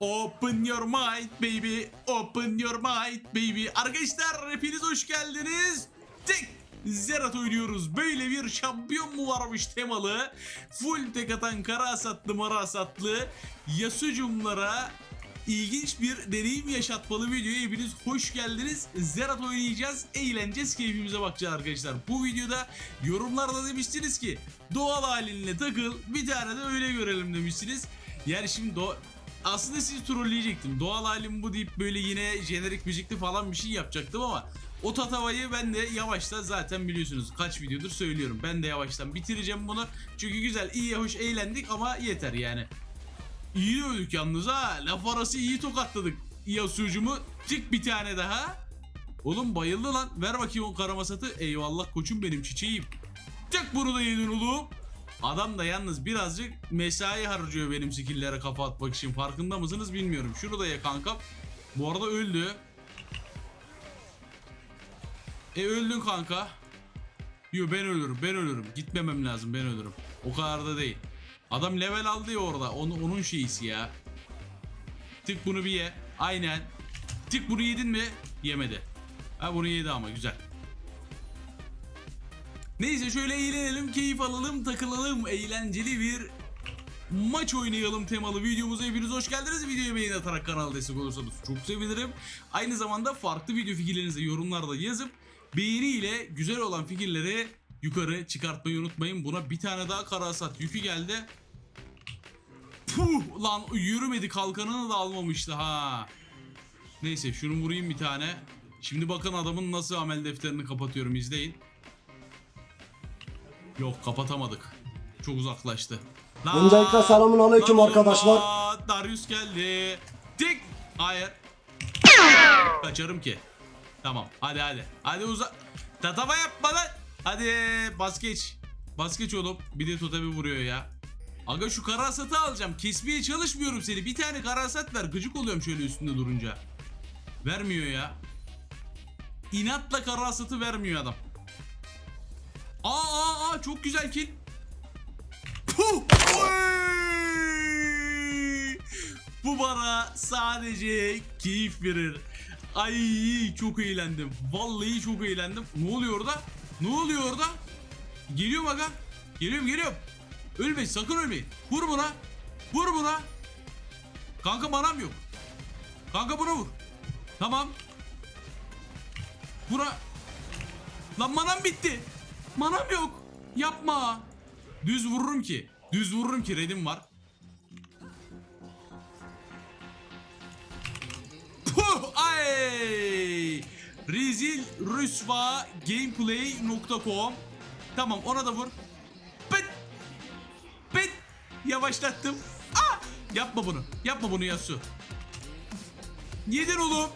Open your mind baby. Open your mind baby. Arkadaşlar hepiniz hoş geldiniz. Tek Zerat oynuyoruz. Böyle bir şampiyon mu varmış temalı. Full tek atan kara asatlı mara asatlı Yasucumlara ilginç bir deneyim yaşatmalı videoya hepiniz hoş geldiniz. Zerat oynayacağız, eğleneceğiz, keyfimize bakacağız arkadaşlar. Bu videoda yorumlarda demiştiniz ki doğal halinle takıl bir tane de öyle görelim demişsiniz. Yani şimdi do aslında sizi trolleyecektim. Doğal halim bu deyip böyle yine jenerik müzikli falan bir şey yapacaktım ama o tatavayı ben de yavaştan zaten biliyorsunuz kaç videodur söylüyorum. Ben de yavaştan bitireceğim bunu. Çünkü güzel, iyi, hoş eğlendik ama yeter yani. İyi öldük yalnız ha. Laf arası iyi tokatladık. Yasucumu tık bir tane daha. Oğlum bayıldı lan. Ver bakayım o karamasatı. Eyvallah koçum benim çiçeğim. Tık bunu da yedin oğlum. Adam da yalnız birazcık mesai harcıyor benim skill'lere kafa atmak için. Farkında mısınız bilmiyorum. Şunu da ye kankam. Bu arada öldü. E öldün kanka. Yo ben ölürüm ben ölürüm. Gitmemem lazım ben ölürüm. O kadar da değil. Adam level aldı ya orada. Onu, onun şeyisi ya. Tık bunu bir ye. Aynen. Tık bunu yedin mi? Yemedi. Ha bunu yedi ama güzel. Neyse şöyle eğlenelim, keyif alalım, takılalım. Eğlenceli bir maç oynayalım temalı videomuza hepiniz hoş geldiniz. Videoyu beğeni atarak kanala destek olursanız çok sevinirim. Aynı zamanda farklı video fikirlerinizi yorumlarda yazıp beğeniyle güzel olan fikirleri yukarı çıkartmayı unutmayın. Buna bir tane daha karasat yükü geldi. Puh lan yürümedi kalkanını da almamıştı ha. Neyse şunu vurayım bir tane. Şimdi bakın adamın nasıl amel defterini kapatıyorum izleyin. Yok kapatamadık. Çok uzaklaştı. Lan- Öncelikle selamun aleyküm Lan arkadaşlar. Allah, Darius geldi. Dik. Hayır. Kaçarım ki. Tamam hadi hadi. Hadi uza. Tatava yapma lan. Hadi bas geç. Bas geç oğlum. Bir de totemi vuruyor ya. Aga şu kara hasatı alacağım. Kesmeye çalışmıyorum seni. Bir tane kara hasat ver. Gıcık oluyorum şöyle üstünde durunca. Vermiyor ya. İnatla kara hasatı vermiyor adam. Aa aa aa çok güzel kill. Puh! Bu bana sadece keyif verir. Ay çok eğlendim. Vallahi çok eğlendim. Ne oluyor orada? Ne oluyor orada? Geliyorum aga. Geliyorum geliyorum. Ölmeyin sakın ölmeyin. Vur buna. Vur buna. Kanka manam yok. Kanka buna vur. Tamam. Buna. Lan manam bitti. Manam yok. Yapma. Düz vururum ki. Düz vururum ki redim var. Puh ay. Rezil rüsva gameplay.com Tamam ona da vur. Pıt. Pıt. Yavaşlattım. Ah! Yapma bunu. Yapma bunu Yasu. Yedin oğlum.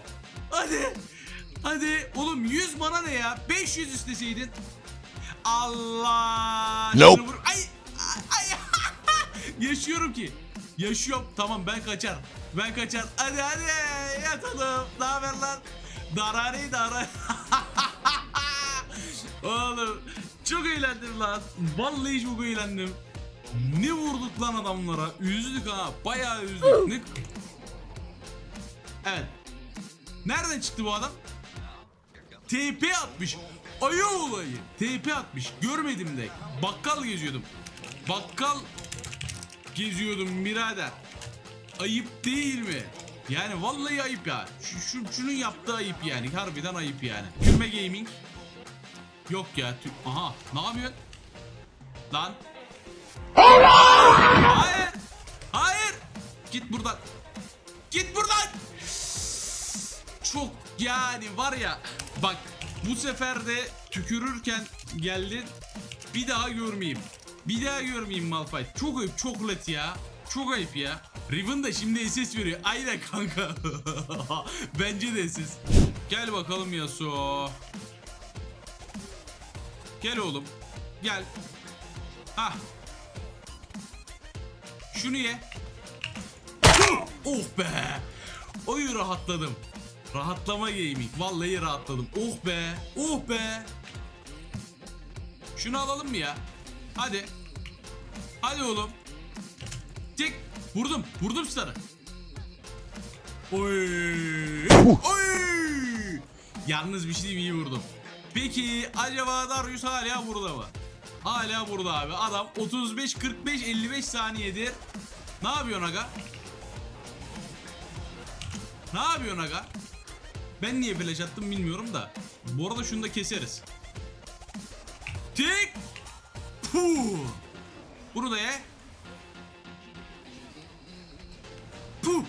Hadi. Hadi. Oğlum 100 bana ne ya? 500 isteseydin. Allah. Nope. Vur- Ay. Ay. ay. Yaşıyorum ki. Yaşıyorum. Tamam ben kaçar. Ben kaçar. Hadi hadi yatalım. Ne haber lan? Darari darar. Oğlum çok eğlendim lan. Vallahi çok eğlendim. Ne vurduk lan adamlara. Üzdük ha. Bayağı üzdük. Ne... Evet. Nereden çıktı bu adam? TP atmış. Ayı olayı. TP atmış. Görmedim de. Bakkal geziyordum. Bakkal geziyordum birader. Ayıp değil mi? Yani vallahi ayıp ya. Şu, şu- şunun yaptığı ayıp yani. Harbiden ayıp yani. Gülme Gaming. Yok ya. Aha. Ne yapıyorsun? Lan. Hayır. Hayır. Git buradan. Git buradan. Çok yani var ya. Bak bu sefer de tükürürken geldin. Bir daha görmeyeyim. Bir daha görmeyeyim Malphite. Çok ayıp, çok let ya. Çok ayıp ya. Riven da şimdi SS veriyor. Aynen kanka. Bence de SS. Gel bakalım Yasuo. Gel oğlum. Gel. Ha. Şunu ye. oh be. Oyu rahatladım. Rahatlama gaming. Vallahi rahatladım. Oh be. Oh be. Şunu alalım mı ya? Hadi. Hadi oğlum. Tek. Vurdum. Vurdum starı. Oy. Oy. Yalnız bir şey diyeyim iyi vurdum. Peki acaba Darius hala burada mı? Hala burada abi. Adam 35 45 55 saniyedir. Ne yapıyorsun aga? Ne yapıyorsun aga? Ben niye flash attım bilmiyorum da. Bu arada şunu da keseriz. Tik. Puh. Bunu da ye. Puh.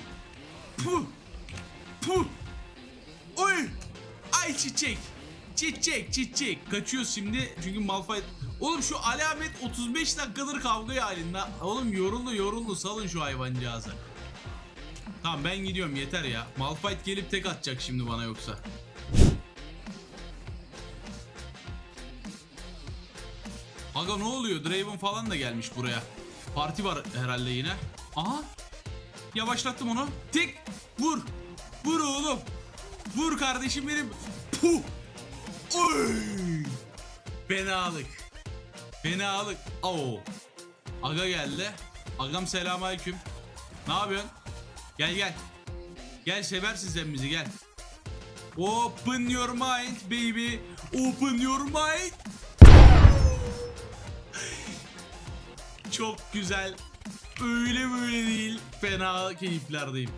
Puh. Puh. Oy. Ay çiçek. Çiçek çiçek. Kaçıyoruz şimdi çünkü Malphite... Oğlum şu alamet 35 dakikadır kavga halinde. Oğlum yoruldu yoruldu salın şu hayvancağızı. Tamam ben gidiyorum yeter ya. Malphite gelip tek atacak şimdi bana yoksa. Aga ne oluyor? Draven falan da gelmiş buraya. Parti var herhalde yine. Aha. Yavaşlattım onu. Tik. Vur. Vur oğlum. Vur kardeşim benim. Puh. Oy. Fenalık. Fenalık. Oo. Aga geldi. Agam selamünaleyküm. Ne yapıyorsun? Gel gel. Gel seversin sen bizi gel. Open your mind baby. Open your mind. Çok güzel. Öyle böyle değil. Fena keyiflerdeyim.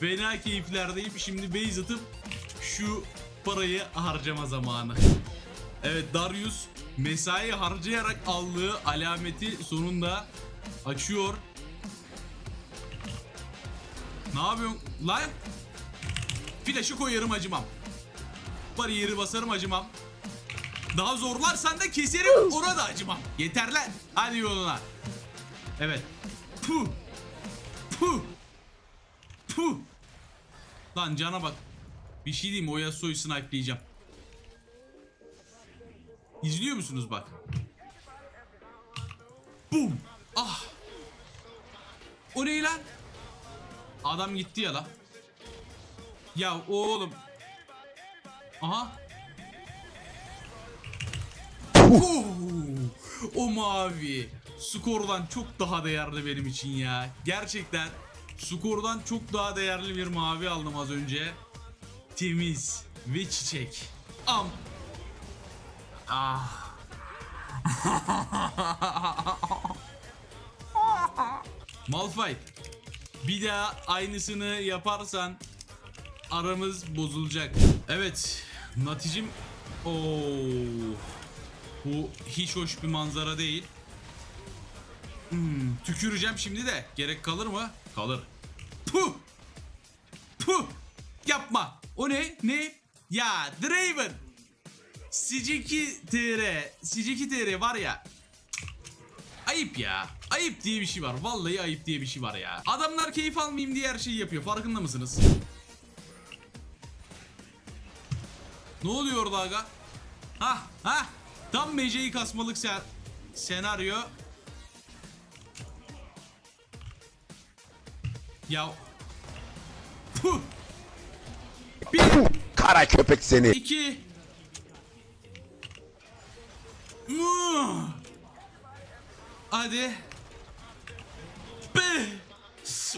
Fena keyiflerdeyim. Şimdi base atıp şu parayı harcama zamanı. Evet Darius mesai harcayarak aldığı alameti sonunda açıyor. Ne yapıyorsun lan? Flaşı koyarım acımam. Bariyeri basarım acımam. Daha zorlarsan da keserim ona da acımam. Yeter lan. Hadi yoluna. Evet. Puh. Puh. Puh. Lan cana bak. Bir şey diyeyim o Yasuo'yu snipe'layacağım. İzliyor musunuz bak? Bum. Ah. O ne lan? Adam gitti ya la. Ya oğlum. Aha. O mavi. Skordan çok daha değerli benim için ya. Gerçekten skordan çok daha değerli bir mavi aldım az önce. Temiz ve çiçek. Am. Ah. Malphite. Bir daha aynısını yaparsan aramız bozulacak. Evet. Naticim. Oo. Bu hiç hoş bir manzara değil. Hmm, tüküreceğim şimdi de. Gerek kalır mı? Kalır. Puh! Puh! Yapma. O ne? Ne? Ya Draven. Siciki TR. Siciki TR var ya. Ayıp ya. Ayıp diye bir şey var. Vallahi ayıp diye bir şey var ya. Adamlar keyif almayayım diye her şeyi yapıyor. Farkında mısınız? Ne oluyor orada aga? Ha ha. Tam meceyi kasmalık sen senaryo. Ya. Puh. Bir, Kara köpek seni. iki. Muh. Hadi. Be.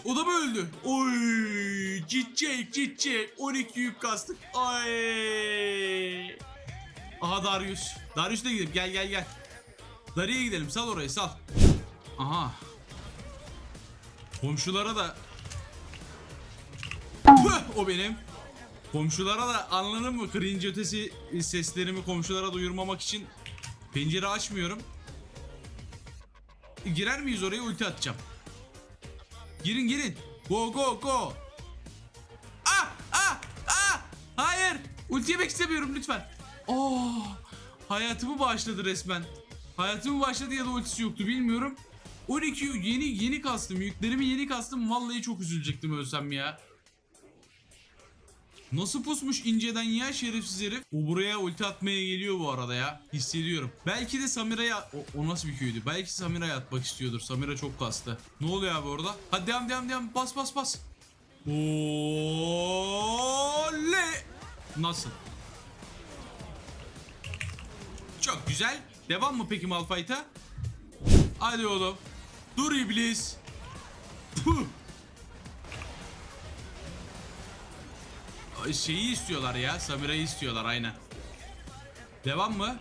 O da mı öldü? Oy, çiçek çiçek. 12 yük kastık. Ay. Aha Darius. Darius'la gidelim. Gel gel gel. Darius'a gidelim. Sal orayı sal. Aha. Komşulara da Püh, o benim. Komşulara da anladın mı? Cringe ötesi seslerimi komşulara duyurmamak için pencere açmıyorum. Girer miyiz oraya ulti atacağım. Girin girin. Go go go. Ah ah ah. Hayır. Ulti yemek istemiyorum lütfen. Oh. Hayatımı bağışladı resmen. Hayatımı bağışladı ya da ultisi yoktu bilmiyorum. 12 yeni yeni kastım. Yüklerimi yeni kastım. Vallahi çok üzülecektim ölsem ya. Nasıl pusmuş inceden ya şerefsiz herif. O buraya ulti atmaya geliyor bu arada ya. Hissediyorum. Belki de Samira'ya... O, o nasıl bir köydü? Belki Samira'ya atmak istiyordur. Samira çok kastı. Ne oluyor abi orada? Hadi devam devam devam. Bas bas bas. Oley. Nasıl? Çok güzel. Devam mı peki Malphite'a? Hadi oğlum. Dur iblis. Puh. Şeyi istiyorlar ya. Samira'yı istiyorlar aynen. Devam mı?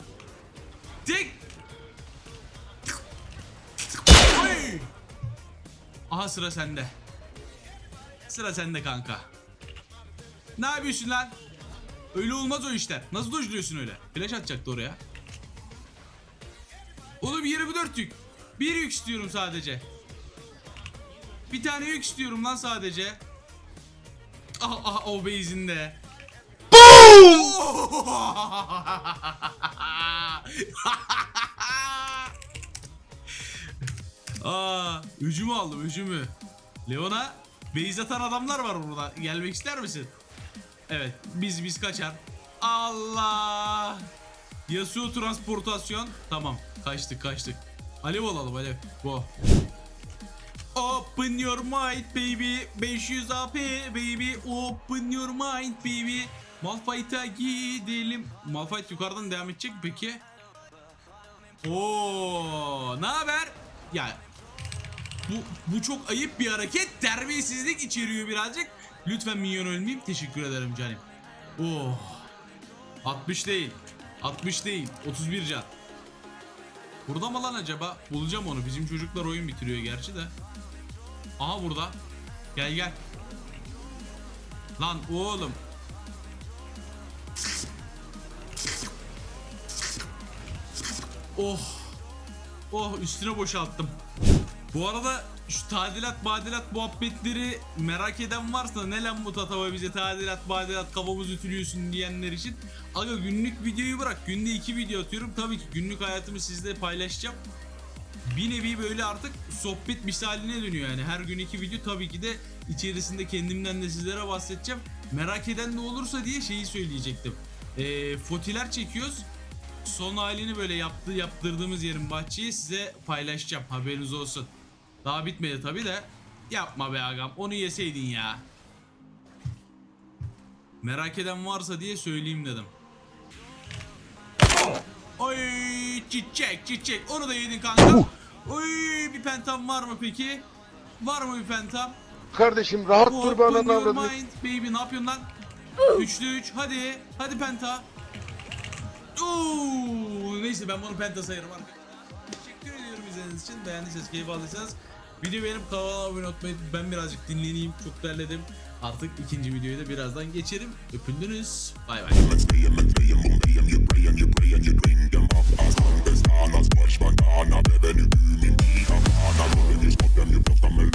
Oy! Aha sıra sende. Sıra sende kanka. Ne yapıyorsun lan? Öyle olmaz o işler. Nasıl dojluyorsun öyle? Flash atacaktı oraya. Oğlum 24 yük. Bir yük istiyorum sadece. Bir tane yük istiyorum lan sadece. Ah ah o base'inde. Aa, öcümü aldım öcümü. Leona base atan adamlar var burada. Gelmek ister misin? Evet biz biz kaçar. Allah. Yasuo transportasyon. Tamam kaçtık kaçtık. Alev alalım alev. Bu. Open your mind baby 500 AP baby Open your mind baby Malphite'a gidelim Malphite yukarıdan devam edecek peki? Oo, ne haber? Ya bu, bu çok ayıp bir hareket. Terbiyesizlik içeriyor birazcık. Lütfen minyon ölmeyeyim. Teşekkür ederim canım. Oh. 60 değil. 60 değil. 31 can. Burada mı lan acaba? Bulacağım onu. Bizim çocuklar oyun bitiriyor gerçi de. Aha burada. Gel gel. Lan oğlum. Oh. Oh üstüne boşalttım. Bu arada şu tadilat madilat muhabbetleri merak eden varsa ne lan bu tatava bize tadilat madilat kafamız ütülüyorsun diyenler için Aga günlük videoyu bırak günde iki video atıyorum tabii ki günlük hayatımı sizle paylaşacağım bir nevi böyle artık sohbet misaline dönüyor yani her gün iki video tabii ki de içerisinde kendimden de sizlere bahsedeceğim merak eden de olursa diye şeyi söyleyecektim ee, fotiler çekiyoruz son halini böyle yaptı yaptırdığımız yerin bahçeyi size paylaşacağım haberiniz olsun. Daha bitmedi tabi de yapma be agam onu yeseydin ya. Merak eden varsa diye söyleyeyim dedim. Oy çiçek çiçek onu da yedin kanka. Oy bir pentam var mı peki? Var mı bir pentam? Kardeşim rahat dur ananı your avradını. mind baby ne yapıyorsun lan? Üçlü üç hadi hadi penta. Oo, neyse ben bunu penta sayarım arkadaşlar. Teşekkür ediyorum izlediğiniz için. Beğendiyseniz keyif aldıysanız video beğenip kanala abone olmayı ben birazcık dinleneyim. Çok terledim. Artık ikinci videoyu da birazdan geçerim. Öpüldünüz. Bay bay. Then you stop them, you block them, you look them, you stop them, you stop them, you